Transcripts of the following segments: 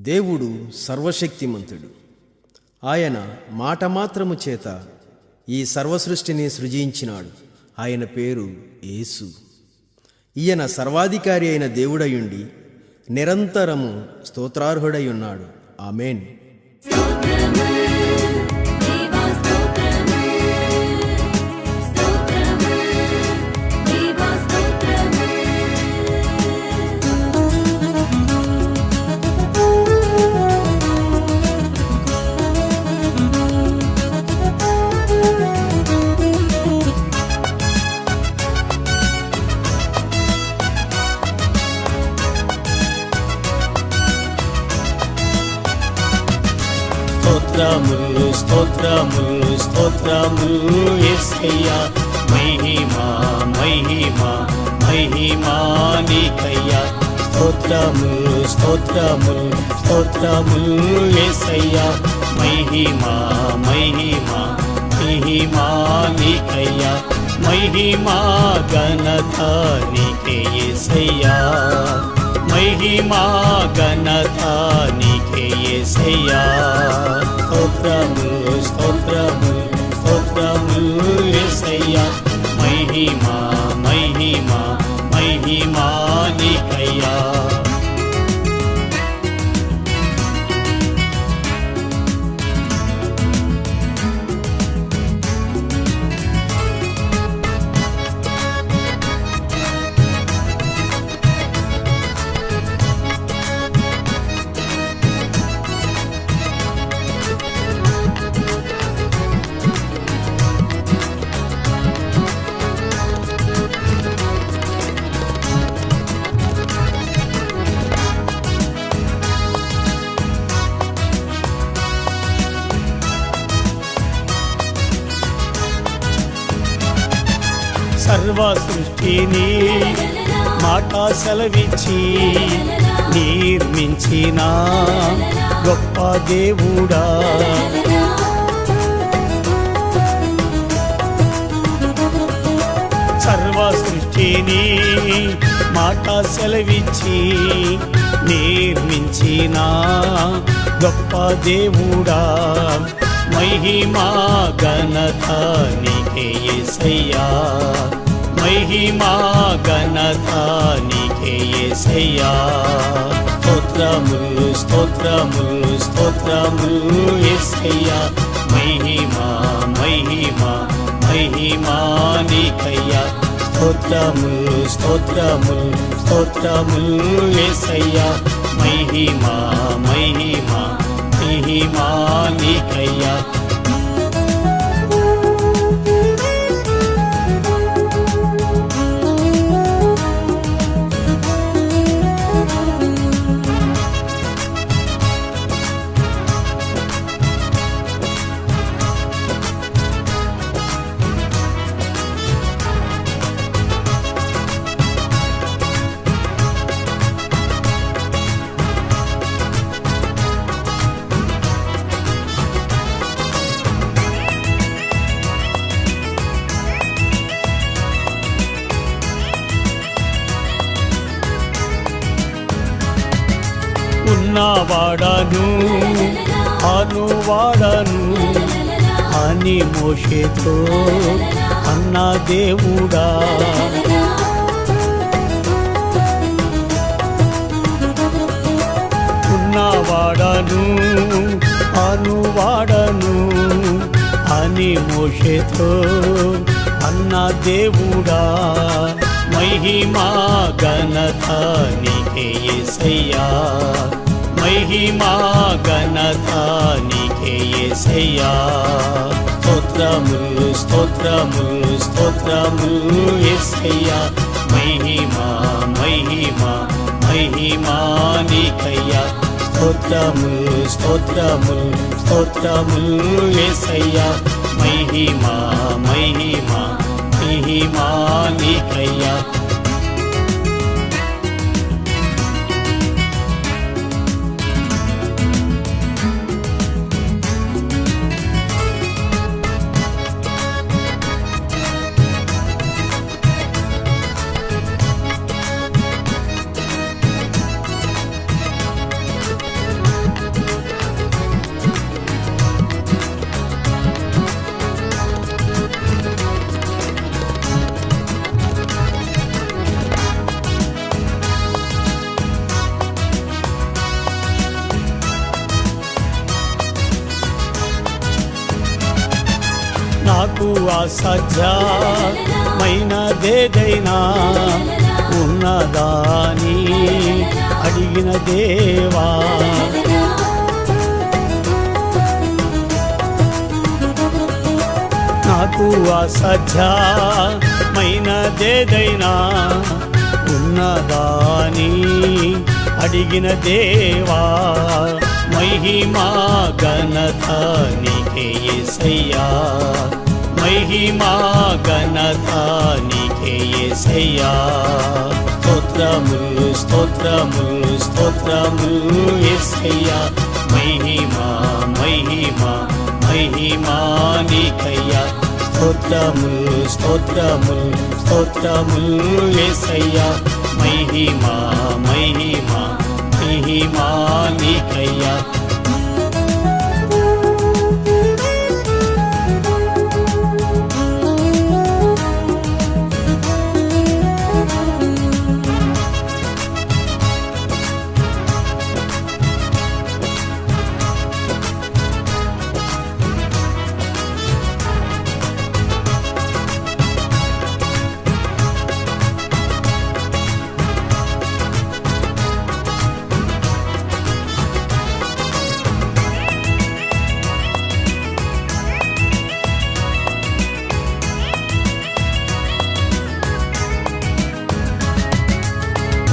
దేవుడు సర్వశక్తిమంతుడు. ఆయన మాట మాత్రము చేత ఈ సర్వసృష్టిని సృజించినాడు. ఆయన పేరు యేసు. ఈయన సర్వాధికారి అయిన దేవుడయుండి నిరంతరము స్తోత్రార్హుడై ఉన్నాడు. ఆమెన్. స్తోత్రములు స్తోత్రములు స్తోత్రములు. ఎస్కయ్యా మహిమా మహిమా మహిమా నీకయ్యా. స్తోత్రములు స్తోత్రములు స్తోత్రములు. ఎస్కయ్యా మహిమా మహిమా మహిమా నీకయ్యా. మహిమా ఘనత నీకే యేసయ్యా మహిమా ఘనత నీకే యేసయ్యా స్తోత్రములు స్తోత్రములు స్తోత్రములు యేసయ్యా మహిమా మహిమా మహిమా నీకయ్యా. సర్వ సృష్టిని మాట సెలవిచ్చి నిర్మించిన గొప్ప దేవుడా. సర్వ సృష్టిని మాట సెలవిచ్చి నిర్మించిన గొప్ప దేవుడా. మహిమా ఘనత నీకే యేసయ్యా మహిమా ఘనత నీకే యేసయ్యా స్తోత్రములు స్తోత్రములు స్తోత్రములు ఎసయ్యా మహిమా మహిమా మహిమా నీకయ్యా. స్తోత్రములు స్తోత్రములు స్తోత్రములు ఎసయ్యా మహిమా మహిమా మహిమా నీకయ్యా ఉన్నవాడను అనువాడను. అని మోషేతో అన్న దేవుడా. ఉన్నవాడను అనువాడను. అని మోషేతో అన్న దేవుడా. మహిమా ఘనత నీకే యేసయ్యా మహిమా ఘనత నీకే యేసయ్యా స్తోత్రములు స్తోత్రములు స్తోత్రములు యేసయ్యా మహిమా మహిమా మహిమా నీకయ్యా స్తోత్రములు స్తోత్రములు స్తోత్రములు యేసయ్యా మహిమా మహిమా మహిమా నీకయ్యా నాకు అసధ్యమైనదేదైనా ఉన్నదాని అడిగిన దేవా. నాకు అసధ్యమైనదేదైనా ఉన్నదాని అడిగిన దేవా. మహిమా ఘనత నీకే యేసయ్యా మహిమా ఘనత నీకే యేసయ్యా స్తోత్రములు స్తోత్రములు స్తోత్రములు యేసయ్యా మహిమా మహిమా మహిమా నీకయ్యా స్తోత్రములు స్తోత్రములు స్తోత్రములు యేసయ్యా మహిమా మహిమా మహిమా నీకయ్యా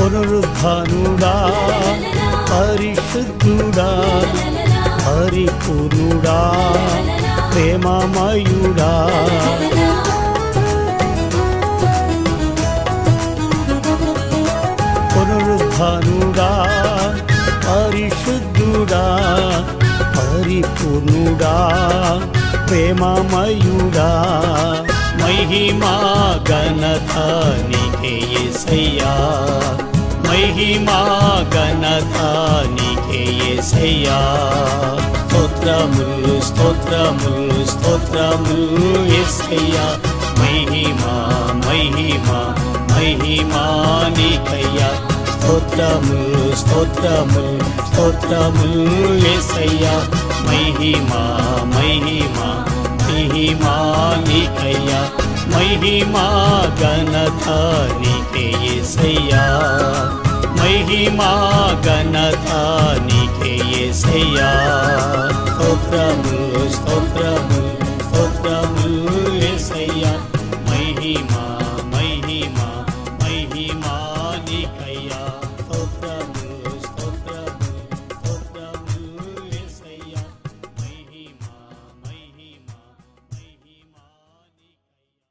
పునరుద్ధానుడా పరిశుద్ధుడా హరిపూర్ణుడా ప్రేమమయుడా. పునరుద్ధానుడా పరిశుద్ధుడా పరిపూర్ణుడా ప్రేమమయుడా. మహిమా ఘనత నీకే యేసయ్యా మహిమా ఘనత నీకే స్తోత్రములు స్తోత్రములు స్తోత్రములు యేసయ్యా మహిమా మహిమా మహిమా నీకయ్యా. స్తోత్రములు స్తోత్రములు స్తోత్రములు యేసయ్యా మహిమా మహిమా మహిమా నీకయ్యా. మహిమా ఘనత నీకే మహిమా ఘనత నీకే యేసయ్యా స్తోత్రములు స్తోత్రములు